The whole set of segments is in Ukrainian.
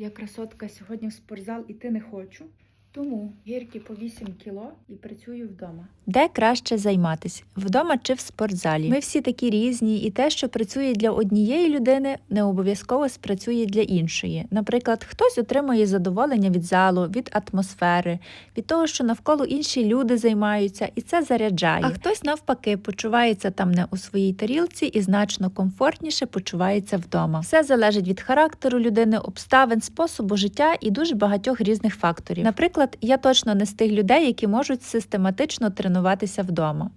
Я красотка сьогодні в спортзал іти не хочу. Тому гірки по 8 кіло і працюю вдома. Де краще займатися вдома чи в спортзалі? Ми всі такі різні, і те, що працює для однієї людини, не обов'язково спрацює для іншої. Наприклад, хтось отримує задоволення від залу, від атмосфери, від того, що навколо інші люди займаються, і це заряджає. А хтось навпаки почувається там не у своїй тарілці і значно комфортніше почувається вдома. Все залежить від характеру людини, обставин, способу життя і дуже багатьох різних факторів. Наприклад, я точно не з тих людей, які можуть систематично тренуватися вдома.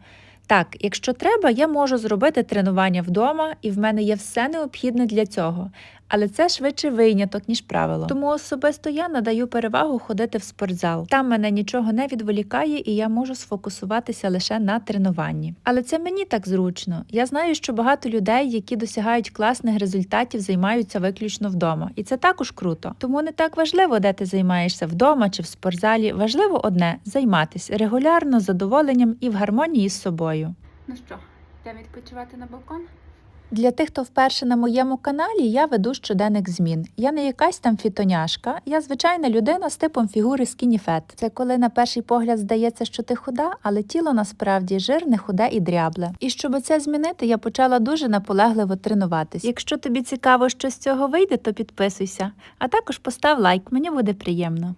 Так, якщо треба, я можу зробити тренування вдома, і в мене є все необхідне для цього. Але це швидше виняток, ніж правило. Тому особисто я надаю перевагу ходити в спортзал. Там мене нічого не відволікає, і я можу сфокусуватися лише на тренуванні. Але це мені так зручно. Я знаю, що багато людей, які досягають класних результатів, займаються виключно вдома, і це також круто. Тому не так важливо, де ти займаєшся вдома чи в спортзалі. Важливо одне займатися регулярно, з задоволенням і в гармонії з собою. Ну що, йдемо відпочивати на балкон? Для тих, хто вперше на моєму каналі, я веду щоденник змін. Я не якась там фітоняшка, я звичайна людина з типом фігури fat. Це коли на перший погляд здається, що ти худа, але тіло насправді жирне, худе і дрябле. І щоб це змінити, я почала дуже наполегливо тренуватись. Якщо тобі цікаво, що з цього вийде, то підписуйся, а також постав лайк, мені буде приємно.